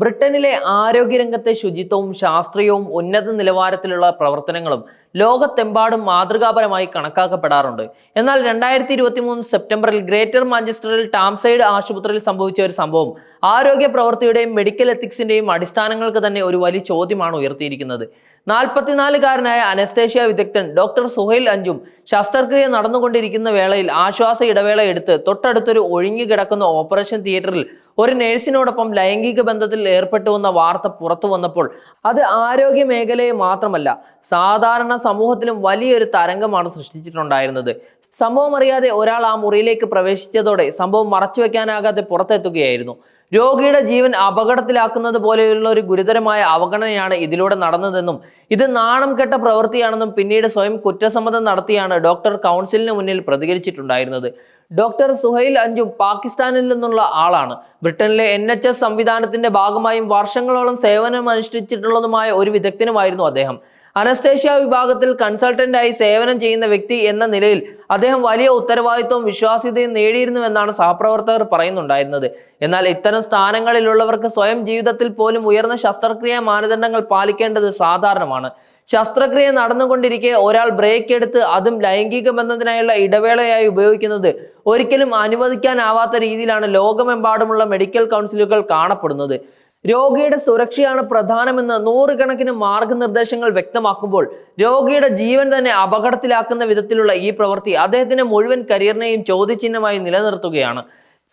ബ്രിട്ടനിലെ ആരോഗ്യരംഗത്തെ ശുചിത്വവും ശാസ്ത്രീയവും ഉന്നത നിലവാരത്തിലുള്ള പ്രവർത്തനങ്ങളും ലോകത്തെമ്പാടും മാതൃകാപരമായി കണക്കാക്കപ്പെടാറുണ്ട്. എന്നാൽ രണ്ടായിരത്തി ഇരുപത്തി മൂന്ന് സെപ്റ്റംബറിൽ ഗ്രേറ്റർ മാഞ്ചസ്റ്ററിൽ ടാംസൈഡ് ആശുപത്രിയിൽ സംഭവിച്ച ഒരു സംഭവം ആരോഗ്യ പ്രവൃത്തിയുടെയും മെഡിക്കൽ എത്തിക്സിന്റെയും അടിസ്ഥാനങ്ങൾക്ക് തന്നെ ഒരു വലിയ ചോദ്യമാണ് ഉയർത്തിയിരിക്കുന്നത്. നാൽപ്പത്തിനാലുകാരനായ അനസ്തേഷ്യ വിദഗ്ധൻ ഡോക്ടർ സുഹൈൽ അഞ്ചും ശസ്ത്രക്രിയ നടന്നുകൊണ്ടിരിക്കുന്ന വേളയിൽ ആശ്വാസ ഇടവേള എടുത്ത് തൊട്ടടുത്തൊരു കിടക്കുന്ന ഓപ്പറേഷൻ തിയേറ്ററിൽ ഒരു നേഴ്സിനോടൊപ്പം ലൈംഗിക ബന്ധത്തിൽ ഏർപ്പെട്ടുവെന്ന വാർത്ത പുറത്തു വന്നപ്പോൾ അത് ആരോഗ്യ മേഖലയെ മാത്രമല്ല സാധാരണ സമൂഹത്തിലും വലിയൊരു തരംഗമാണ് സൃഷ്ടിച്ചിട്ടുണ്ടായിരുന്നത്. സംഭവം അറിയാതെ ഒരാൾ ആ മുറിയിലേക്ക് പ്രവേശിച്ചതോടെ സംഭവം മറച്ചുവെക്കാനാകാതെ പുറത്തെത്തുകയായിരുന്നു. രോഗിയുടെ ജീവൻ അപകടത്തിലാക്കുന്നത് പോലെയുള്ള ഒരു ഗുരുതരമായ അവഗണനയാണ് ഇതിലൂടെ നടന്നതെന്നും ഇത് നാണം കെട്ട പ്രവൃത്തിയാണെന്നും പിന്നീട് സ്വയം കുറ്റസമ്മതം നടത്തിയാണ് ഡോക്ടർ കൗൺസിലിന് മുന്നിൽ പ്രതികരിച്ചിട്ടുണ്ടായിരുന്നത്. ഡോക്ടർ സുഹൈൽ അഞ്ചും പാകിസ്ഥാനിൽ നിന്നുള്ള ആളാണ്. ബ്രിട്ടനിലെ എൻ എച്ച് എസ് സംവിധാനത്തിന്റെ ഭാഗമായും വർഷങ്ങളോളം സേവനം അനുഷ്ഠിച്ചിട്ടുള്ളതുമായ ഒരു വിദഗ്ധനുമായിരുന്നു അദ്ദേഹം. അനസ്തേഷ്യ വിഭാഗത്തിൽ കൺസൾട്ടന്റായി സേവനം ചെയ്യുന്ന വ്യക്തി എന്ന നിലയിൽ അദ്ദേഹം വലിയ ഉത്തരവാദിത്വവും വിശ്വാസ്യതയും നേടിയിരുന്നുവെന്നാണ് സഹപ്രവർത്തകർ പറയുന്നുണ്ടായിരുന്നത്. എന്നാൽ ഇത്തരം സ്ഥാനങ്ങളിലുള്ളവർക്ക് സ്വയം ജീവിതത്തിൽ പോലും ഉയർന്ന ശസ്ത്രക്രിയാ മാനദണ്ഡങ്ങൾ പാലിക്കേണ്ടത് സാധാരണമാണ്. ശസ്ത്രക്രിയ നടന്നുകൊണ്ടിരിക്കെ ഒരാൾ ബ്രേക്ക് എടുത്ത് അതും ലൈംഗിക ബന്ധത്തിനായുള്ള ഇടവേളയായി ഉപയോഗിക്കുന്നത് ഒരിക്കലും അനുവദിക്കാനാവാത്ത രീതിയിലാണ് ലോകമെമ്പാടുമുള്ള മെഡിക്കൽ കൗൺസിലുകൾ കാണപ്പെടുന്നത്. രോഗിയുടെ സുരക്ഷയാണ് പ്രധാനമെന്ന് നൂറുകണക്കിന് മാർഗനിർദ്ദേശങ്ങൾ വ്യക്തമാക്കുമ്പോൾ രോഗിയുടെ ജീവൻ തന്നെ അപകടത്തിലാക്കുന്ന വിധത്തിലുള്ള ഈ പ്രവൃത്തി അദ്ദേഹത്തിന്റെ മുഴുവൻ കരിയറിനെയും ചോദ്യചിഹ്നമായി നിലനിർത്തുകയാണ്.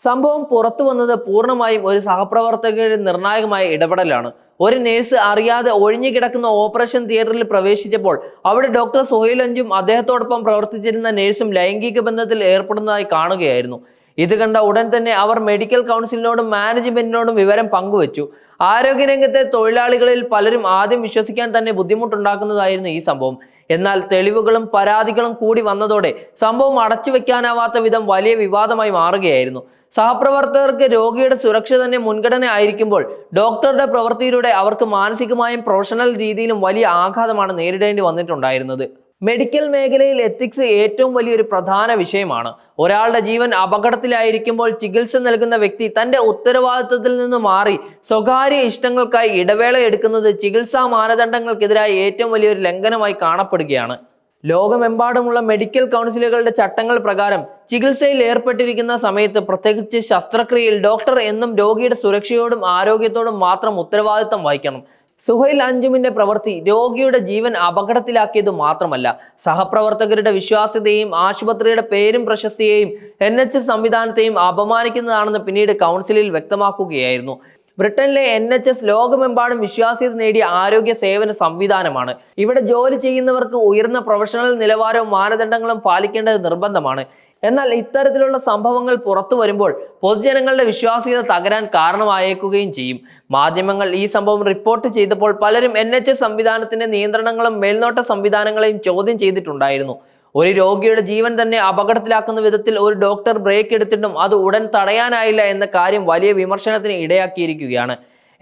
സംഭവം പുറത്തു വന്നത് പൂർണമായും ഒരു സഹപ്രവർത്തകരുടെ നിർണായകമായ ഇടപെടലാണ്. ഒരു നേഴ്സ് അറിയാതെ ഒഴിഞ്ഞു കിടക്കുന്ന ഓപ്പറേഷൻ തിയേറ്ററിൽ പ്രവേശിച്ചപ്പോൾ അവിടെ ഡോക്ടർ സുഹൈൽ അഞ്ചും അദ്ദേഹത്തോടൊപ്പം പ്രവർത്തിച്ചിരുന്ന നേഴ്സും ലൈംഗിക ബന്ധത്തിൽ ഏർപ്പെടുന്നതായി കാണുകയായിരുന്നു. ഇത് കണ്ട ഉടൻ തന്നെ അവർ മെഡിക്കൽ കൗൺസിലിനോടും മാനേജ്മെന്റിനോടും വിവരം പങ്കുവച്ചു. ആരോഗ്യരംഗത്തെ തൊഴിലാളികളിൽ പലരും ആദ്യം വിശ്വസിക്കാൻ തന്നെ ബുദ്ധിമുട്ടുണ്ടാക്കുന്നതായിരുന്നു ഈ സംഭവം. എന്നാൽ തെളിവുകളും പരാതികളും കൂടി വന്നതോടെ സംഭവം അടച്ചു വെക്കാനാവാത്ത വിധം വലിയ വിവാദമായി മാറുകയായിരുന്നു. സഹപ്രവർത്തകർക്ക് രോഗിയുടെ സുരക്ഷ തന്നെ മുൻഗണന ആയിരിക്കുമ്പോൾ ഡോക്ടറുടെ പ്രവൃത്തിയിലൂടെ അവർക്ക് മാനസികമായും പ്രൊഫഷണൽ രീതിയിലും വലിയ ആഘാതമാണ് നേരിടേണ്ടി വന്നിട്ടുണ്ടായിരുന്നത്. മെഡിക്കൽ മേഖലയിൽ എത്തിക്സ് ഏറ്റവും വലിയൊരു പ്രധാന വിഷയമാണ്. ഒരാളുടെ ജീവൻ അപകടത്തിലായിരിക്കുമ്പോൾ ചികിത്സ നൽകുന്ന വ്യക്തി തന്റെ ഉത്തരവാദിത്വത്തിൽ നിന്ന് മാറി സ്വകാര്യ ഇഷ്ടങ്ങൾക്കായി ഇടവേള എടുക്കുന്നത് ചികിത്സാ മാനദണ്ഡങ്ങൾക്കെതിരായ ഏറ്റവും വലിയൊരു ലംഘനമായി കാണപ്പെടുകയാണ്. ലോകമെമ്പാടുമുള്ള മെഡിക്കൽ കൗൺസിലുകളുടെ ചട്ടങ്ങൾ പ്രകാരം ചികിത്സയിൽ ഏർപ്പെട്ടിരിക്കുന്ന സമയത്ത് പ്രത്യേകിച്ച് ശസ്ത്രക്രിയയിൽ ഡോക്ടർ എന്നും രോഗിയുടെ സുരക്ഷയോടും ആരോഗ്യത്തോടും മാത്രം ഉത്തരവാദിത്തം വഹിക്കണം. സുഹൈൽ അഞ്ചുമിന്റെ പ്രവൃത്തി രോഗിയുടെ ജീവൻ അപകടത്തിലാക്കിയത് മാത്രമല്ല സഹപ്രവർത്തകരുടെ വിശ്വാസ്യതയും ആശുപത്രിയുടെ പേരും പ്രശസ്തിയെയും എൻ എച്ച് സംവിധാനത്തെയും അപമാനിക്കുന്നതാണെന്ന് പിന്നീട് കൗൺസിലിൽ വ്യക്തമാക്കുകയായിരുന്നു. ബ്രിട്ടനിലെ എൻ എച്ച് എസ് ലോകമെമ്പാടും വിശ്വാസ്യത നേടിയ ആരോഗ്യ സേവന സംവിധാനമാണ്. ഇവിടെ ജോലി ചെയ്യുന്നവർക്ക് ഉയർന്ന പ്രൊഫഷണൽ നിലവാരവും മാനദണ്ഡങ്ങളും പാലിക്കേണ്ടത് നിർബന്ധമാണ്. എന്നാൽ ഇത്തരത്തിലുള്ള സംഭവങ്ങൾ പുറത്തു വരുമ്പോൾ പൊതുജനങ്ങളുടെ വിശ്വാസ്യത തകരാൻ കാരണമായേക്കുകയും ചെയ്യും. മാധ്യമങ്ങൾ ഈ സംഭവം റിപ്പോർട്ട് ചെയ്തപ്പോൾ പലരും എൻ എച്ച് എസ് സംവിധാനത്തിന്റെ നിയന്ത്രണങ്ങളും മേൽനോട്ട സംവിധാനങ്ങളെയും ചോദ്യം ചെയ്തിട്ടുണ്ടായിരുന്നു. ഒരു രോഗിയുടെ ജീവൻ തന്നെ അപകടത്തിലാക്കുന്ന വിധത്തിൽ ഒരു ഡോക്ടർ ബ്രേക്ക് എടുത്തിട്ടും അത് ഉടൻ തടയാനായില്ല എന്ന കാര്യം വലിയ വിമർശനത്തിന് ഇടയാക്കിയിരിക്കുകയാണ്.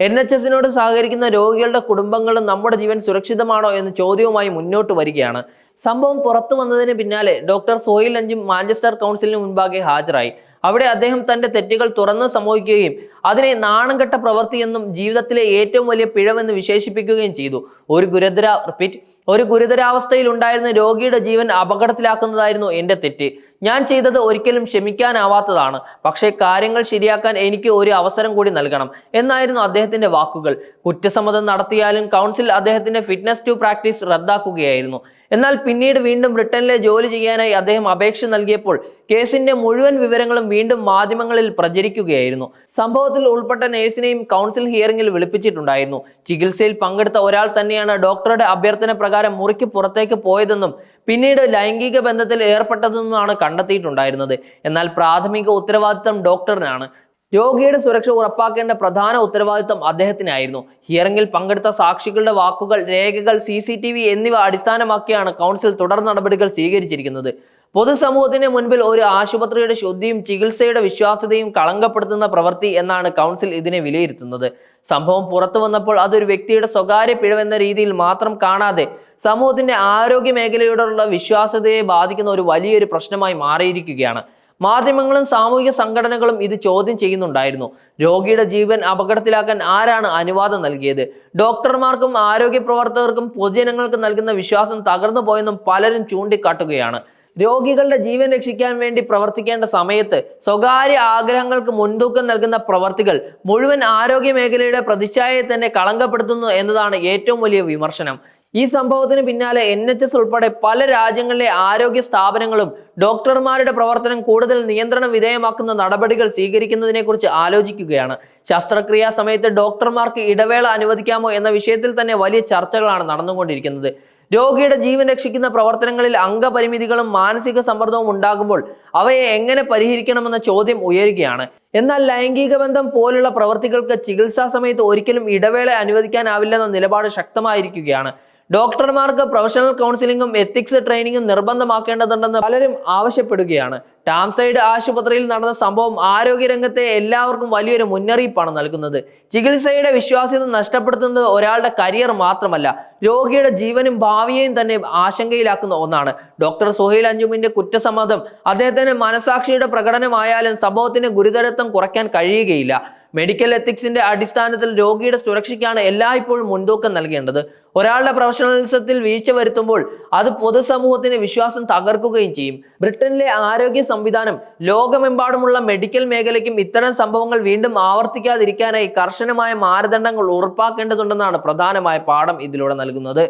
എൻ എച്ച് എസിനോട് സഹകരിക്കുന്ന രോഗികളുടെ കുടുംബങ്ങളും നമ്മുടെ ജീവൻ സുരക്ഷിതമാണോ എന്ന ചോദ്യവുമായി മുന്നോട്ട് വരികയാണ്. സംഭവം പുറത്തു വന്നതിന് പിന്നാലെ ഡോക്ടർ സോയിൽ അഞ്ചും മാഞ്ചസ്റ്റർ കൗൺസിലിന് മുൻപാകെ ഹാജരായി. അവിടെ അദ്ദേഹം തന്റെ തെറ്റുകൾ തുറന്ന് സമ്മതിക്കുകയും അതിനെ നാണംകെട്ട പ്രവൃത്തിയെന്നും ജീവിതത്തിലെ ഏറ്റവും വലിയ പിഴവെന്ന് വിശേഷിപ്പിക്കുകയും ചെയ്തു. ഒരു ഗുരുതര റിപ്പീറ്റ് ഒരു ഗുരുതരാവസ്ഥയിൽ ഉണ്ടായിരുന്ന രോഗിയുടെ ജീവൻ അപകടത്തിലാക്കുന്നതായിരുന്നു എന്റെ തെറ്റ്. ഞാൻ ചെയ്തത് ഒരിക്കലും ക്ഷമിക്കാനാവാത്തതാണ്. പക്ഷേ കാര്യങ്ങൾ ശരിയാക്കാൻ എനിക്ക് ഒരു അവസരം കൂടി നൽകണം എന്നായിരുന്നു അദ്ദേഹത്തിന്റെ വാക്കുകൾ. കുറ്റസമ്മതം നടത്തിയാലും കൗൺസിൽ അദ്ദേഹത്തിന്റെ ഫിറ്റ്നസ് ടു പ്രാക്ടീസ് റദ്ദാക്കുകയായിരുന്നു. എന്നാൽ പിന്നീട് വീണ്ടും ബ്രിട്ടനിലെ ജോലി ചെയ്യാനായി അദ്ദേഹം അപേക്ഷ നൽകിയപ്പോൾ കേസിന്റെ മുഴുവൻ വിവരങ്ങളും വീണ്ടും മാധ്യമങ്ങളിൽ പ്രചരിക്കുകയായിരുന്നു. സംഭവത്തിൽ ഉൾപ്പെട്ട നേഴ്സിനെയും കൗൺസിൽ ഹിയറിംഗിൽ വിളിപ്പിച്ചിട്ടുണ്ടായിരുന്നു. ചികിത്സയിൽ പങ്കെടുത്ത ഒരാൾ തന്നെയാണ് ഡോക്ടറുടെ അഭ്യർത്ഥന പ്രകാരം മുറിക്ക് പുറത്തേക്ക് പോയതെന്നും പിന്നീട് ലൈംഗിക ബന്ധത്തിൽ ഏർപ്പെട്ടതെന്നുമാണ് കണ്ടെത്തിയിട്ടുണ്ടായിരുന്നത്. എന്നാൽ പ്രാഥമിക ഉത്തരവാദിത്തം ഡോക്ടറിനാണ്. രോഗിയുടെ സുരക്ഷ ഉറപ്പാക്കേണ്ട പ്രധാന ഉത്തരവാദിത്തം അദ്ദേഹത്തിനായിരുന്നു. ഹിയറിംഗിൽ പങ്കെടുത്ത സാക്ഷികളുടെ വാക്കുകൾ രേഖകൾ സി സി ടി വി എന്നിവ അടിസ്ഥാനമാക്കിയാണ് കൗൺസിൽ തുടർ നടപടികൾ സ്വീകരിച്ചിരിക്കുന്നത്. പൊതുസമൂഹത്തിന് മുൻപിൽ ഒരു ആശുപത്രിയുടെ ശുദ്ധിയും ചികിത്സയുടെ വിശ്വാസ്യതയും കളങ്കപ്പെടുത്തുന്ന പ്രവൃത്തി എന്നാണ് കൗൺസിൽ ഇതിനെ വിലയിരുത്തുന്നത്. സംഭവം പുറത്തു വന്നപ്പോൾ അതൊരു വ്യക്തിയുടെ സ്വകാര്യ പിഴവെന്ന രീതിയിൽ മാത്രം കാണാതെ സമൂഹത്തിന്റെ ആരോഗ്യ മേഖലയോടുള്ള വിശ്വാസ്യതയെ ബാധിക്കുന്ന ഒരു വലിയൊരു പ്രശ്നമായി മാറിയിരിക്കുകയാണ്. മാധ്യമങ്ങളും സാമൂഹിക സംഘടനകളും ഇത് ചോദ്യം ചെയ്യുന്നുണ്ടായിരുന്നു. രോഗിയുടെ ജീവൻ അപകടത്തിലാക്കാൻ ആരാണ് അനുവാദം നൽകിയത്? ഡോക്ടർമാർക്കും ആരോഗ്യ പ്രവർത്തകർക്കും പൊതുജനങ്ങൾക്ക് നൽകുന്ന വിശ്വാസം തകർന്നു പോയെന്നും പലരും ചൂണ്ടിക്കാട്ടുകയാണ്. രോഗികളുടെ ജീവൻ രക്ഷിക്കാൻ വേണ്ടി പ്രവർത്തിക്കേണ്ട സമയത്ത് സ്വകാര്യ ആഗ്രഹങ്ങൾക്ക് മുൻതൂക്കം നൽകുന്ന പ്രവർത്തികൾ മുഴുവൻ ആരോഗ്യ മേഖലയുടെ പ്രതിച്ഛായയെ തന്നെ കളങ്കപ്പെടുത്തുന്നു എന്നതാണ് ഏറ്റവും വലിയ വിമർശനം. ഈ സംഭവത്തിന് പിന്നാലെ എൻ എച്ച് എസ് ഉൾപ്പെടെ പല രാജ്യങ്ങളിലെ ആരോഗ്യ സ്ഥാപനങ്ങളും ഡോക്ടർമാരുടെ പ്രവർത്തനം കൂടുതൽ നിയന്ത്രണ വിധേയമാക്കുന്ന നടപടികൾ സ്വീകരിക്കുന്നതിനെക്കുറിച്ച് ആലോചിക്കുകയാണ്. ശസ്ത്രക്രിയാ സമയത്ത് ഡോക്ടർമാർക്ക് ഇടവേള അനുവദിക്കാമോ എന്ന വിഷയത്തിൽ തന്നെ വലിയ ചർച്ചകളാണ് നടന്നുകൊണ്ടിരിക്കുന്നത്. രോഗിയുടെ ജീവൻ രക്ഷിക്കുന്ന പ്രവർത്തനങ്ങളിൽ അംഗപരിമിതികളും മാനസിക സമ്മർദ്ദവും ഉണ്ടാകുമ്പോൾ അവയെ എങ്ങനെ പരിഹരിക്കണമെന്ന ചോദ്യം ഉയരുകയാണ്. എന്നാൽ ലൈംഗിക ബന്ധം പോലുള്ള പ്രവർത്തികൾക്ക് ചികിത്സാ സമയത്ത് ഒരിക്കലും ഇടവേള അനുവദിക്കാനാവില്ലെന്ന നിലപാട് ശക്തമായിരിക്കുകയാണ്. ഡോക്ടർമാർക്ക് പ്രൊഫഷണൽ കൗൺസിലിംഗും എത്തിക്സ് ട്രെയിനിങ്ങും നിർബന്ധമാക്കേണ്ടതുണ്ടെന്ന് പലരും ആവശ്യപ്പെടുകയാണ്. ടാംസൈഡ് ആശുപത്രിയിൽ നടന്ന സംഭവം ആരോഗ്യരംഗത്തെ എല്ലാവർക്കും വലിയൊരു മുന്നറിയിപ്പാണ് നൽകുന്നത്. ചികിത്സയുടെ വിശ്വാസ്യത നഷ്ടപ്പെടുത്തുന്നത് ഒരാളുടെ കരിയർ മാത്രമല്ല രോഗിയുടെ ജീവനും ഭാവിയെയും തന്നെ ആശങ്കയിലാക്കുന്ന ഒന്നാണ്. ഡോക്ടർ സുഹൈൽ അഞ്ജുമിന്റെ കുറ്റസമ്മതം അദ്ദേഹത്തിന്റെ മനസാക്ഷിയുടെ പ്രകടനമായാലും സംഭവത്തിന്റെ ഗുരുതരത്വം കുറയ്ക്കാൻ കഴിയുകയില്ല. മെഡിക്കൽ എത്തിക്സിന്റെ അടിസ്ഥാനത്തിൽ രോഗിയുടെ സുരക്ഷയ്ക്കാണ് എല്ലായ്പ്പോഴും മുൻതൂക്കം നൽകേണ്ടത്. ഒരാളുടെ പ്രൊഫഷണലിസത്തിൽ വീഴ്ച വരുത്തുമ്പോൾ അത് പൊതുസമൂഹത്തിന് വിശ്വാസം തകർക്കുകയും ചെയ്യും. ബ്രിട്ടനിലെ ആരോഗ്യ സംവിധാനം ലോകമെമ്പാടുമുള്ള മെഡിക്കൽ മേഖലയ്ക്കും ഇത്തരം സംഭവങ്ങൾ വീണ്ടും ആവർത്തിക്കാതിരിക്കാനായി കർശനമായ മാനദണ്ഡങ്ങൾ ഉറപ്പാക്കേണ്ടതുണ്ടെന്നാണ് പ്രധാനമായ പാഠം ഇതിലൂടെ നൽകുന്നത്.